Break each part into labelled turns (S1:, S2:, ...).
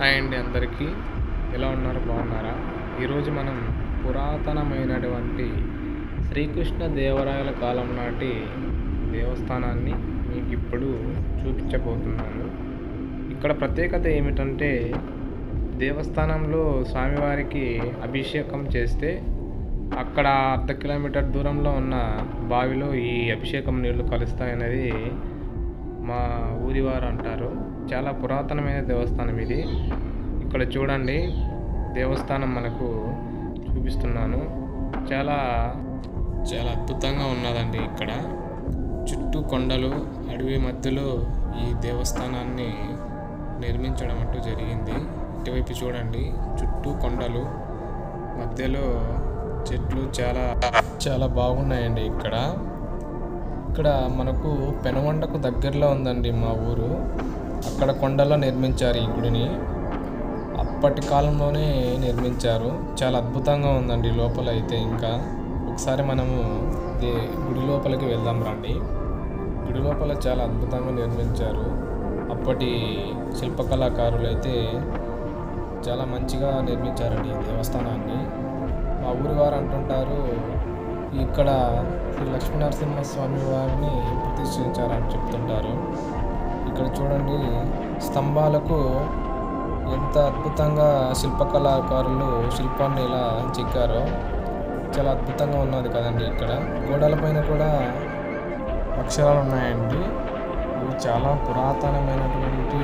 S1: Hi అండి అందరికీ. ఎలా ఉన్నారు? బాగున్నారా? ఈరోజు మనం పురాతనమైనటువంటి శ్రీకృష్ణ దేవరాయల కాలం నాటి దేవస్థానాన్ని మీకు ఇప్పుడు చూపించబోతున్నాను. ఇక్కడ ప్రత్యేకత ఏమిటంటే దేవస్థానంలో స్వామివారికి అభిషేకం చేస్తే అక్కడ అర్ధ కిలోమీటర్ దూరంలో ఉన్న బావిలో ఈ అభిషేకం నీళ్ళు కలుస్తాయనేది మా ఊరి వారు అంటారు. చాలా పురాతనమైన దేవస్థానం ఇది. ఇక్కడ చూడండి దేవస్థానం మనకు చూపిస్తున్నాను. చాలా చాలా అద్భుతంగా ఉన్నదండి ఇక్కడ. చుట్టూ కొండలు అడవి మధ్యలో ఈ దేవస్థానాన్ని నిర్మించడం అంటూ జరిగింది. ఇటువైపు చూడండి చుట్టూ కొండలు మధ్యలో చెట్లు చాలా చాలా బాగున్నాయండి ఇక్కడ. ఇక్కడ మనకు పెనవండకు దగ్గరలో ఉందండి మా ఊరు. అక్కడ కొండలో నిర్మించారు ఈ గుడిని. అప్పటి కాలంలోనే నిర్మించారు. చాలా అద్భుతంగా ఉందండి లోపల అయితే ఇంకా. ఒకసారి మనము దే గుడి లోపలికి వెళ్దాం రండి. గుడి లోపల చాలా అద్భుతంగా నిర్మించారు. అప్పటి శిల్పకళాకారులు అయితే చాలా మంచిగా నిర్మించారండి ఈ దేవస్థానాన్ని. మా ఊరి వారు అంటుంటారు ఇక్కడ శ్రీ లక్ష్మీనరసింహస్వామి వారిని ప్రతిష్ఠించారని చెప్తుంటారు. ఇక్కడ చూడండి స్తంభాలకు ఎంత అద్భుతంగా శిల్పకళాకారులు శిల్పాన్ని ఇలా చెక్కారో. చాలా అద్భుతంగా ఉన్నది కదండి ఇక్కడ. గోడలపైన కూడా అక్షరాలు ఉన్నాయండి. ఇవి చాలా పురాతనమైనటువంటి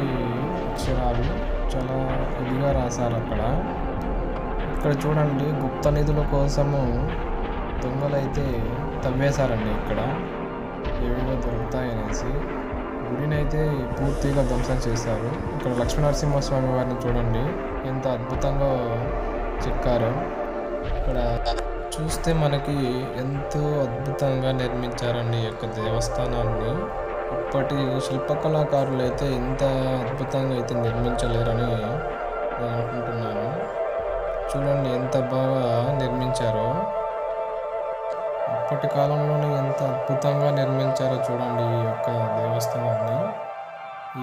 S1: అక్షరాలు. చాలా ఇదిగా రాశారు అక్కడ. ఇక్కడ చూడండి గుప్త నిధుల కోసము దొంగలైతే తవ్వేశారండి ఇక్కడ. ఏవేవో దొరుకుతాయనేసి. గుడిని అయితే పూర్తిగా ధ్వంసం చేశారు. ఇక్కడ లక్ష్మీనరసింహస్వామి వారిని చూడండి. ఎంత అద్భుతంగా చెక్కారు. ఇక్కడ చూస్తే మనకి ఎంతో అద్భుతంగా నిర్మించారండి ఈ యొక్క దేవస్థానాన్ని. ఇప్పటి శిల్పకళాకారులు అయితే ఇంత అద్భుతంగా అయితే నిర్మించలేరని నేను అనుకుంటున్నాను. చూడండి ఎంత బాగా నిర్మించారో. అప్పటి కాలంలోనే ఎంత అద్భుతంగా నిర్మించారో చూడండి ఈ యొక్క దేవస్థానాన్ని.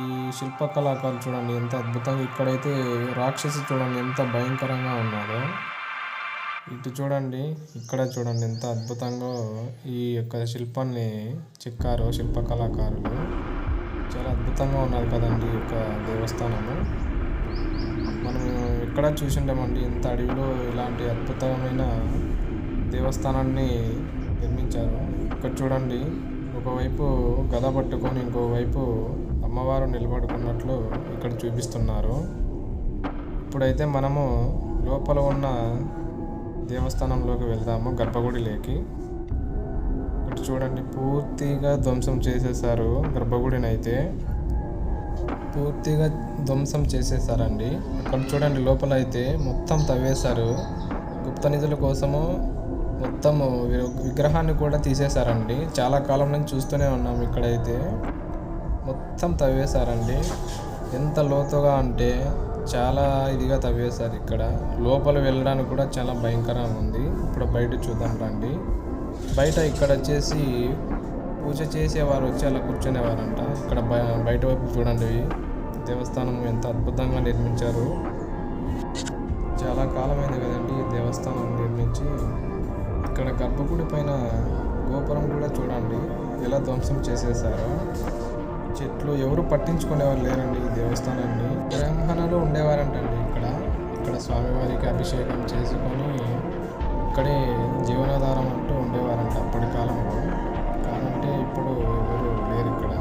S1: ఈ శిల్పకళాకారులు చూడండి ఎంత అద్భుతంగా ఇక్కడైతే రాక్షసి చూడండి ఎంత భయంకరంగా ఉన్నదో ఇటు చూడండి ఇక్కడ చూడండి ఎంత అద్భుతంగా ఈ యొక్క శిల్పాన్ని చెక్కారు శిల్పకళాకారులు. చాలా అద్భుతంగా ఉన్నది కదండి ఈ యొక్క దేవస్థానము. మనం ఎక్కడ చూసింటామండి ఇంత అడవిలో ఇలాంటి అద్భుతమైన దేవస్థానాన్ని ఇక్కడ చూడండి. ఒకవైపు గద పట్టుకొని ఇంకోవైపు అమ్మవారు నిలబడుకున్నట్లు ఇక్కడ చూపిస్తున్నారు. ఇప్పుడైతే మనము లోపల ఉన్న దేవస్థానంలోకి వెళ్దాము గర్భగుడిలోకి. ఇక్కడ చూడండి పూర్తిగా ధ్వంసం చేసేసారు గర్భగుడిని అయితే పూర్తిగా ధ్వంసం చేసేసారండి. అక్కడ చూడండి లోపల అయితే మొత్తం తవ్వేశారు. గుప్త నిధుల కోసము మొత్తం విగ్రహాన్ని కూడా తీసేశారండి. చాలా కాలం నుంచి చూస్తూనే ఉన్నాం ఇక్కడైతే. మొత్తం తవ్వేశారండి. ఎంత లోతుగా అంటే చాలా ఇదిగా తవ్వేశారు ఇక్కడ. లోపల వెళ్ళడానికి కూడా చాలా భయంకరంగా ఉంది. ఇప్పుడు బయట చూద్దాం రండి. బయట ఇక్కడ వచ్చేసి పూజ చేసేవారు వచ్చి అలా కూర్చునేవారంట. ఇక్కడ బయట వైపు చూడండి. దేవస్థానం ఎంత అద్భుతంగా నిర్మించారు. చాలా కాలమైంది కదండి దేవస్థానం నిర్మించి. ఇక్కడ గర్భగుడి పైన గోపురం కూడా చూడండి. ఎలా ధ్వంసం చేసేసారో చెట్లు ఎవరు పట్టించుకునేవారు లేరండి ఈ దేవస్థానాన్ని. బ్రాహ్మణులు ఉండేవారంటండి ఇక్కడ. ఇక్కడ స్వామివారికి అభిషేకం చేసుకొని ఇక్కడే జీవనాధారం అంటూ ఉండేవారంట అప్పటి కాలంలో. కానంటే ఇప్పుడు ఎవరు లేరు ఇక్కడ.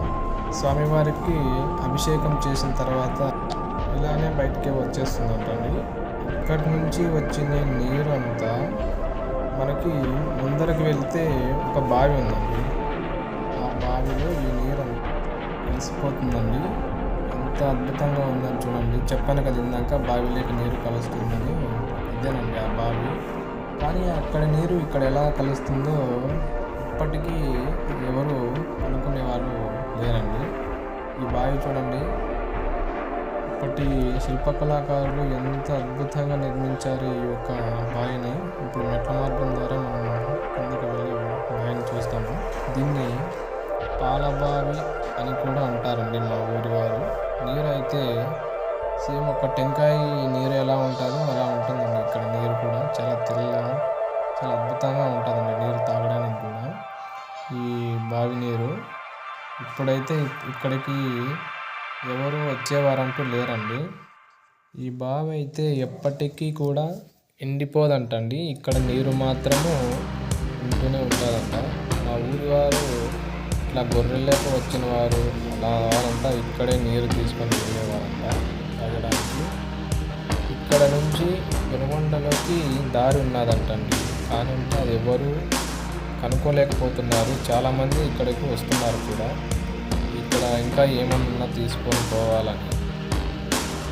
S1: స్వామివారికి అభిషేకం చేసిన తర్వాత ఇలానే బయటికి వచ్చేస్తుందంటండి. ఇక్కడి నుంచి వచ్చిన నీరు అంతా మనకి ముందరకు వెళ్తే ఒక బావి ఉందండి. ఆ బావిలో ఈ నీరు కలిసిపోతుందండి. ఎంత అద్భుతంగా ఉందని చూడండి. చెప్పాను కదా ఇందాక బావిలోకి నీరు కలుస్తుందని. ఇదేనండి ఆ బావి. కానీ అక్కడ నీరు ఇక్కడ ఎలా కలుస్తుందో ఇప్పటికీ ఎవరు అనుకునే వాళ్ళు లేరండి. ఈ బావి చూడండి. ఇప్పటి శిల్పకళాకారులు ఎంత అద్భుతంగా నిర్మించారు ఈ యొక్క బావిని ఇప్పుడు మెట్ల మార్గం ద్వారా మనం కిందకి వెళ్ళి బావిని చూస్తాము. దీన్ని పాలబావి అని కూడా అంటారండి మా ఊరి వారు. నీరు అయితే సేమ్ ఒక టెంకాయ నీరు ఎలా ఉంటుందో అలా ఉంటుందండి ఇక్కడ నీరు కూడా. చాలా తెల్ల చాలా అద్భుతంగా ఉంటుందండి నీరు తాగడానికి కూడా ఈ బావి నీరు. ఇప్పుడైతే ఇక్కడికి ఎవరు వచ్చేవారంటూ లేరండి. ఈ బావి అయితే ఎప్పటికీ కూడా ఎండిపోదంటండి. ఇక్కడ నీరు మాత్రము ఉంటూనే ఉంటుందంట. మా ఊరి వారు ఇట్లా గొర్రెలకు వచ్చిన వారు అలా వారంతా ఇక్కడే నీరు తీసుకొని వెళ్ళేవారంట తాగడానికి. ఇక్కడ నుంచి పెనుగొండలోకి దారి ఉన్నదంటండి. కానీ అది ఎవరు కనుక్కోలేకపోతున్నారు. చాలామంది ఇక్కడికి వస్తున్నారు కూడా. ఇంకా ఏమన్నా తీసుకొని పోవాలని.